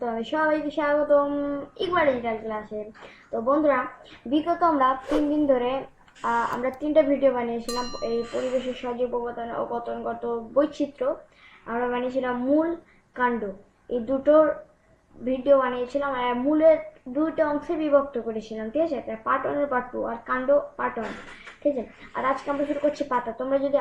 তোমাদের সবাইকে স্বাগতম ইকবার ডিজিটাল ক্লাসে তো বন্ধুরা, বিগত আমরা তিন দিন ধরে আমরা তিনটা ভিডিও বানিয়েছিলাম। এই পরিবেশের বৈচিত্র্য। আমরা বানিয়েছিলাম মূল কাণ্ড। এই দুটোর ভিডিও বানিয়েছিলাম মূলের দুইটা অংশে বিভক্ত করেছিলাম। ঠিক আছে? পার্ট ওয়ান আর পার্ট টু আর কাণ্ড পার্ট ওয়ান ঠিক আছে আর আজকে আমরা শুরু করছি পাতা। তোমরা যদি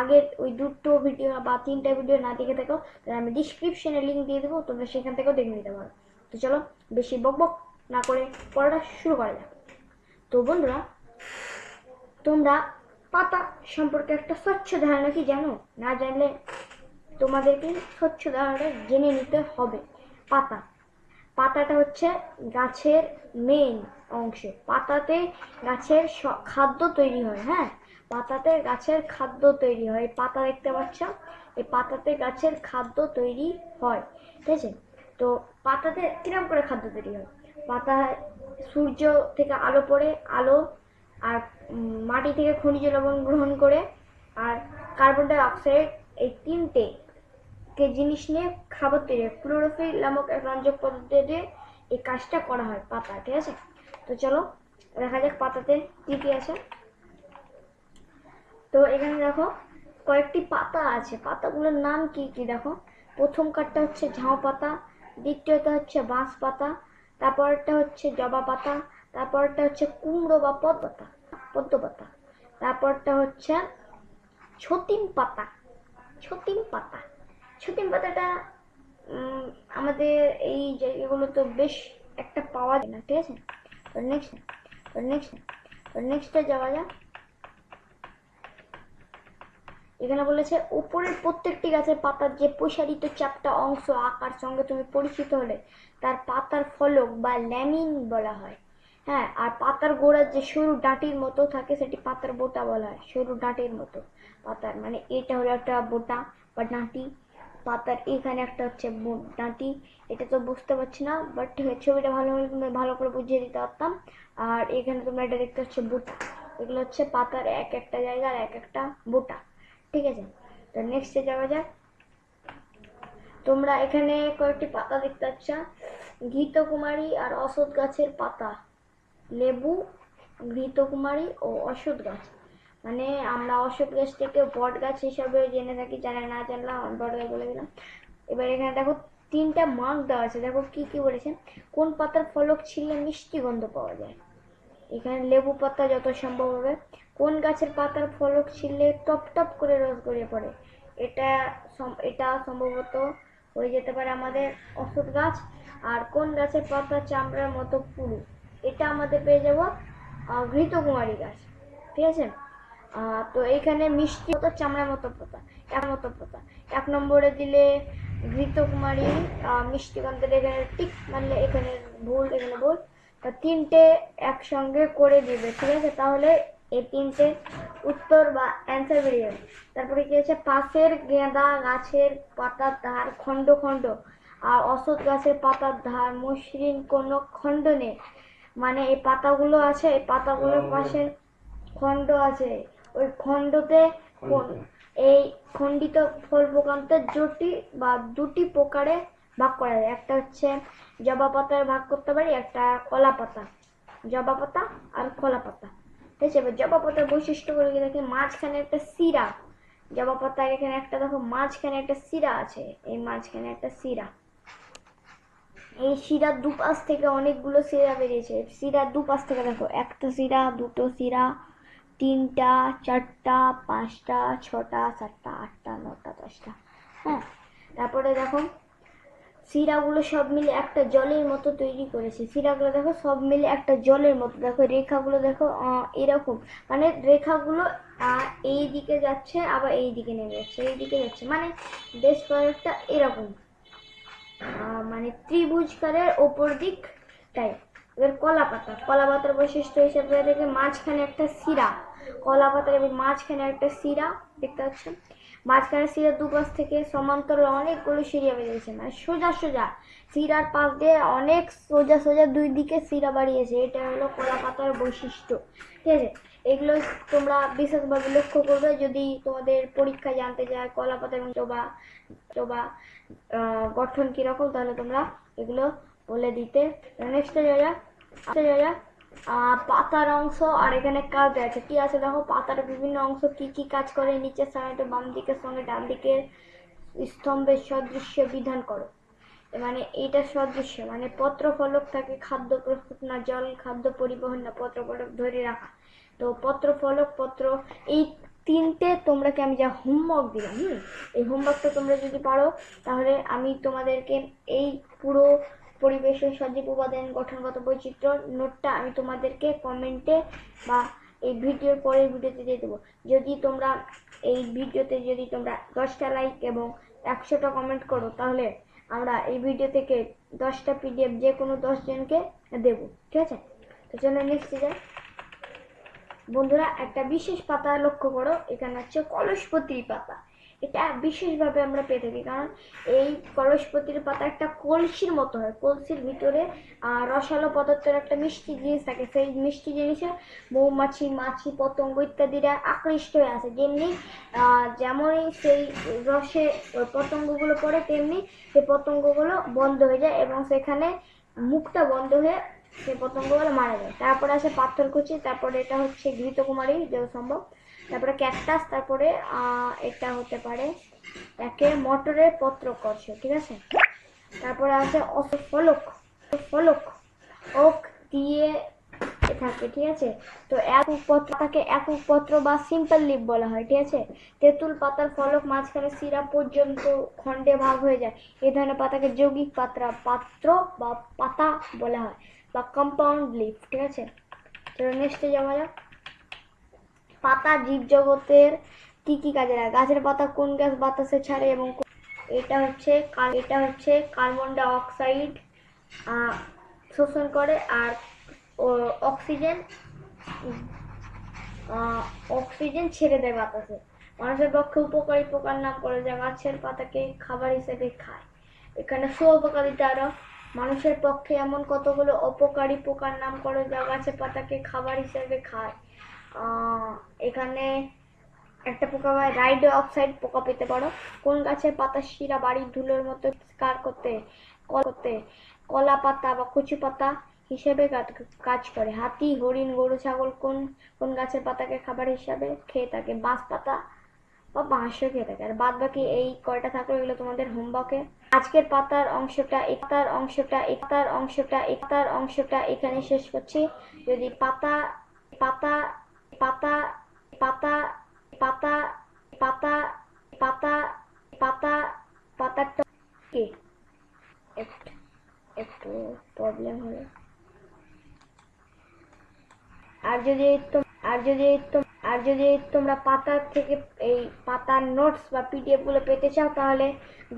আগের ওই দুটো ভিডিও বা তিনটা ভিডিও না দেখে থাকো, তাহলে আমি ডিসক্রিপশনে লিঙ্ক দিয়ে দেবো, তোমরা সেখান থেকেও দেখে নিতে পারো। তো চলো, বেশি বক বক না করে পড়াটা শুরু করা যাক। তো বন্ধুরা, তোমরা পাতা সম্পর্কে একটা স্বচ্ছ ধারণা কি জানো? না জানলে তোমাদেরকে স্বচ্ছ ধারণাটা জেনে নিতে হবে। পাতা। পাতাটা হচ্ছে গাছের মেন অংশ। পাতাতে গাছের খাদ্য তৈরি হয় হ্যাঁ? পাতাতে গাছের খাদ্য তৈরি হয়। পাতা দেখতে পাচ্ছ? এই পাতাতে গাছের খাদ্য তৈরি হয়, ঠিক আছে? তো পাতাতে কিরম করে খাদ্য তৈরি হয়? পাতায় সূর্য থেকে আলো পড়ে, আলো, আর মাটি থেকে খনিজ লবণ গ্রহণ করে, আর কার্বন ডাই অক্সাইড এই তিনটে কে জিনিস নিয়ে খাবার তৈরি হয়। ক্লোরোফিল নামক এক রঞ্জক পদ্ধতি দিয়ে এই কাজটা করা হয় পাতা ঠিক আছে? তো চলো দেখা যাক পাতাতে কি কি আছে? তো এখানে দেখো, কয়েকটি পাতা আছে। পাতাগুলোর নাম কি কি দেখো? প্রথম কাঠটা হচ্ছে ঝাউ পাতা, দ্বিতীয়টা হচ্ছে বাঁশ পাতা, তারপরটা হচ্ছে জবা পাতা, তারপরটা হচ্ছে কুমড়ো বা পদ পাতা পদ্ম পাতা তারপরটা হচ্ছে ছতিম পাতা ছতিম পাতা। ছতিম পাতাটা আমাদের এই জায়গাগুলো তো বেশ একটা পাওয়া যায় না, ঠিক আছে? নেক্সট নেক্সট তো নেক্সটে যাওয়া যাক এখানে বলেছে উপরের প্রত্যেকটি গাছের পাতার যে প্রসারিত চাপটা অংশ আকার সঙ্গে তুমি পরিচিত হলে তার পাতার ফলক বা ল্যামিন বলা হয় হ্যাঁ আর পাতার গোড়ার যে সরু ডাঁটির মতো থাকে সেটি পাতার বোটা বলা হয় সরু ডাঁটির মতো পাতার মানে এটা হলো একটা বোটা বা ডাঁটি পাতার এখানে একটা হচ্ছে ডাঁটি এটা তো বুঝতে পারছি না বাট ছবিটা ভালো হলে ভালো করে বুঝিয়ে দিতে পারতাম। আর এখানে তোমরা এটা দেখতে হচ্ছে বোটা। এগুলো হচ্ছে পাতার এক একটা জায়গার এক একটা বোটা, ঠিক আছে? তো নেক্সটে যাওয়া যাক। তোমরা এখানে কয়েকটি পাতা দেখতে পাচ্ছ। ঘৃতকুমারী আর অশোক গাছের পাতা। লেবু, ঘৃতকুমারী ও অশোক গাছ মানে আমরা অশোক গাছটাকে বট গাছ হিসাবে জেনে থাকি, যারা না জানলাম বট গাছ বলে দিলাম। এবার এখানে দেখো তিনটা মার্ক দেওয়া আছে। দেখো কি কি বলেছে কোন পাতার ফলক ছিললে মিষ্টি গন্ধ পাওয়া যায়? এখানে লেবু পাতা যত সম্ভব হবে। কোন গাছের পাতার ফলক ছিললে টপ টপ করে রস গড়িয়ে পড়ে? এটা এটা সম্ভবত হয়ে যেতে পারে আমাদের অশোক গাছ। আর কোন গাছের পাতা চামড়ার মতো পুরু? এটা আমাদের পেয়ে যাব ঘৃতকুমারী গাছ। ঠিক আছে? তো এখানে মিষ্টি মতো চামড়ার মতো পাতা এক মতো পাতা। এক নম্বরে দিলে ঘৃতকুমারী আহ, মিষ্টি গন্ধের এখানে টিক মারলে এখানে ভুল এখানে ভুল। তা তিনটে একসঙ্গে করে দিবে ঠিক আছে? তাহলে এই তিনটে উত্তর বা অ্যান্সার বেরিয়ে যাবে। তারপরে কি আছে পাশের গেঁদা গাছের পাতার ধার খণ্ড খণ্ড আর অশোক গাছের পাতার ধার মসৃণ কোনো খণ্ড নেই। মানে এই পাতাগুলো আছে এই পাতাগুলোর পাশে খণ্ড আছে। ওই খণ্ডতে কোন- এই খণ্ডিত ফল প্রকান্তের জুটি বা দুটি প্রকারে ভাগ করা যায় একটা হচ্ছে জবা পাতার ভাগ করতে পারি একটা কলা পাতা। জবা পাতা আর কলা পাতা। ঠিক আছে এবার জবা পাতার বৈশিষ্ট্যগুলো দেখে মাঝখানে একটা শিরা। জবা পাতার এখানে একটা দেখো মাঝখানে একটা শিরা আছে। এই মাঝখানে একটা শিরা। এই শিরার দুপাশ থেকে অনেকগুলো শিরা বেরিয়েছে। শিরার দুপাশ থেকে দেখো একটা শিরা দুটো শিরা তিনটা, চারটা, পাঁচটা, ছটা, সাতটা, আটটা, নটা, দশটা। হ্যাঁ তারপরে দেখো, শিরাগুলো সব মিলে একটা জলের মতো তৈরি করেছে। শিরাগুলো দেখো, সব মিলে একটা জলের মতো। দেখো, রেখাগুলো দেখো এরকম। মানে রেখাগুলো এই দিকে যাচ্ছে, আবার এই দিকে নেমে যাচ্ছে এই দিকে যাচ্ছে। মানে বেশ কয়েকটা এরকম। মানে ত্রিভুজকারের ওপর দিক টাইপ এবার কলা পাতা। কলা পাতার বৈশিষ্ট্য হিসেবে দেখে মাঝখানে একটা শিরা। কলা পাতার এবার মাঝখানে একটা শিরা দেখতে পাচ্ছেন? মাঝখানে শিরার দুপাশ থেকে সমান্তরাল অনেকগুলো শিরা বেরিয়েছে মানে সোজা সোজা। শিরার পাশ দিয়ে অনেক সোজা সোজা দুই দিকে শিরা বাড়িয়েছে। এটা হলো কলা পাতার বৈশিষ্ট্য। ঠিক আছে? এগুলো তোমরা বিশেষভাবে লক্ষ্য করবে যদি তোমাদের পরীক্ষা জানতে চায় কলা পাতা এবং জবা আহ, গঠন কীরকম তাহলে তোমরা এগুলো বলে দিতে। নেক্সটে যাওয়া পাতার অংশ, আর এখানে কাজ আছে। কি আছে দেখো? পাতার বিভিন্ন অংশ, কি কি কাজ করে? নিচের সাইডে বাম দিকের সঙ্গে ডান দিকের স্তম্ভের সদৃশ্য বিধান করো। মানে এইটা সদৃশ্য মানে পত্র ফলক থাকে খাদ্য প্রস্তুত না, জল, খাদ্য পরিবহন না পত্র ফলক ধরে রাখা। তো পত্র ফলক পত্র, এই তিনটে তোমরাকে আমি যা হোমওয়ার্ক দিলাম, হুম? এই হোমওয়ার্কটা তোমরা যদি পারো, তাহলে আমি তোমাদেরকে এই পুরো পরিবেশের সজীব উপাদান গঠনগত বৈচিত্র্য নোটটা আমি তোমাদেরকে কমেন্টে বা এই ভিডিওর পরের ভিডিওতে দিয়ে দেবো। যদি তোমরা এই ভিডিওতে যদি তোমরা দশটা লাইক এবং একশোটা কমেন্ট করো, তাহলে আমরা এই ভিডিও থেকে দশটা পিডিএফ যে কোনো দশজনকে দেবো, ঠিক আছে? তো চলো নেক্সট যাই। বন্ধুরা, একটা বিশেষ পাতা লক্ষ্য করো, এখানে হচ্ছে কলসপতির পাতা। এটা বিশেষভাবে আমরা পেয়ে থাকি কারণ এই কলসপতির পাতা একটা কলসির মতো হয়, কলসির ভিতরে রসালো পদার্থের একটা মিষ্টি জিনিস থাকে। সেই মিষ্টি জিনিসে মৌমাছি, মাছি, পতঙ্গ ইত্যাদিরা আকৃষ্ট হয়ে আছে। যেমনি যেমনই সেই রসে পতঙ্গগুলো পড়ে, তেমনি সেই পতঙ্গগুলো বন্ধ হয়ে যায় এবং সেখানে মুখটা বন্ধ হয়ে সেই পতঙ্গগুলো মারা যায়। তারপরে আসে পাথরকুচি তারপরে এটা হচ্ছে ঘৃতকুমারী যত সম্ভব। তারপরে ক্যাকটাস, তারপরে এটা হতে পারে একে মটরের পত্রকর্ষ, ঠিক আছে? তারপরে আছে অস- ফলক ওক দিয়ে থাকে, ঠিক আছে? তো একক পত্রটাকে একক পত্র বা সিম্পল লিপ বলা হয়, ঠিক আছে? তেঁতুল পাতার ফলক মাঝখানে শিরা পর্যন্ত খণ্ডে ভাগ হয়ে যায়। এই ধরনের পাতাকে যৌগিক পাত্রা, পাত্র বা পাতা বলা হয়, বা কম্পাউন্ড লিফ ঠিক আছে? তো নেক্সটে যাওয়া যাক। পাতা জীবজগতের কি কি কাজে লাগে? গাছের পাতা কোন গ্যাস বাতাসে ছাড়ে এবং এটা হচ্ছে এটা হচ্ছে কার্বন ডাই অক্সাইড শোষণ করে আর অক্সিজেন অক্সিজেন ছেড়ে দেয় বাতাসে। মানুষের পক্ষে উপকারী পোকার নাম করে যা গাছের পাতাকে খাবার হিসেবে খায়। এখানে সুপকারিতা আরও। মানুষের পক্ষে এমন কতগুলো অপকারী পোকার নাম করে যা গাছের পাতাকে খাবার হিসেবে খায়। এখানে একটা পোকা হয়, রাইডো অক্সাইড পোকা পেতে পারো। কোন গাছের পাতা শিরা, বাড়ির ধুলোর মতো কার করতে করতে, কলা পাতা বা কচু পাতা হিসেবে কাজ করে। হাতি, হরিণ, গরু, ছাগল কোন কোন গাছের পাতাকে খাবার হিসাবে খেয়ে থাকে? বাঁশ পাতা বা বাঁশও খেয়ে থাকে। আর বাদ বাকি এই কয়টা থাকল, এগুলো তোমাদের হোমওয়ার্কে। আজকের পাতার অংশটা একতার অংশটা একতার অংশটা একতার অংশটা এখানে শেষ করছি। যদি পাতা পাতা পাতা পাতা পাতা পাতা পাতা পাতা পাতাটা কি? একটু প্রবলেম হলো। আর যদি আর যদি যদি তোমরা পাতা থেকে এই পাতার নোটস বা পিডিএফগুলো পেতে চাও, তাহলে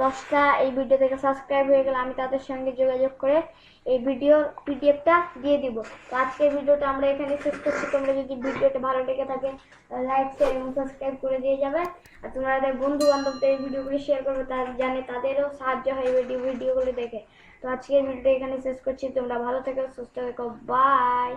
দশটা এই ভিডিও থেকে সাবস্ক্রাইব হয়ে গেলে আমি তাদের সঙ্গে যোগাযোগ করে এই ভিডিও পিডিএফটা দিয়ে দিব। তো আজকের ভিডিওটা আমরা এখানে শেষ করছি। তোমরা যদি ভিডিওটা ভালো লেগে থাকে লাইক শেয়ার এবং সাবস্ক্রাইব করে দিয়ে যাবে। আর তোমাদের বন্ধু বান্ধবদের এই ভিডিওগুলি শেয়ার করবে, তারা জানে তাদেরও সাহায্য হয় এই ভিডিওগুলো দেখে। তো আজকের ভিডিওটা এখানে শেষ করছি। তোমরা ভালো থেকো, সুস্থ থেকো। বাই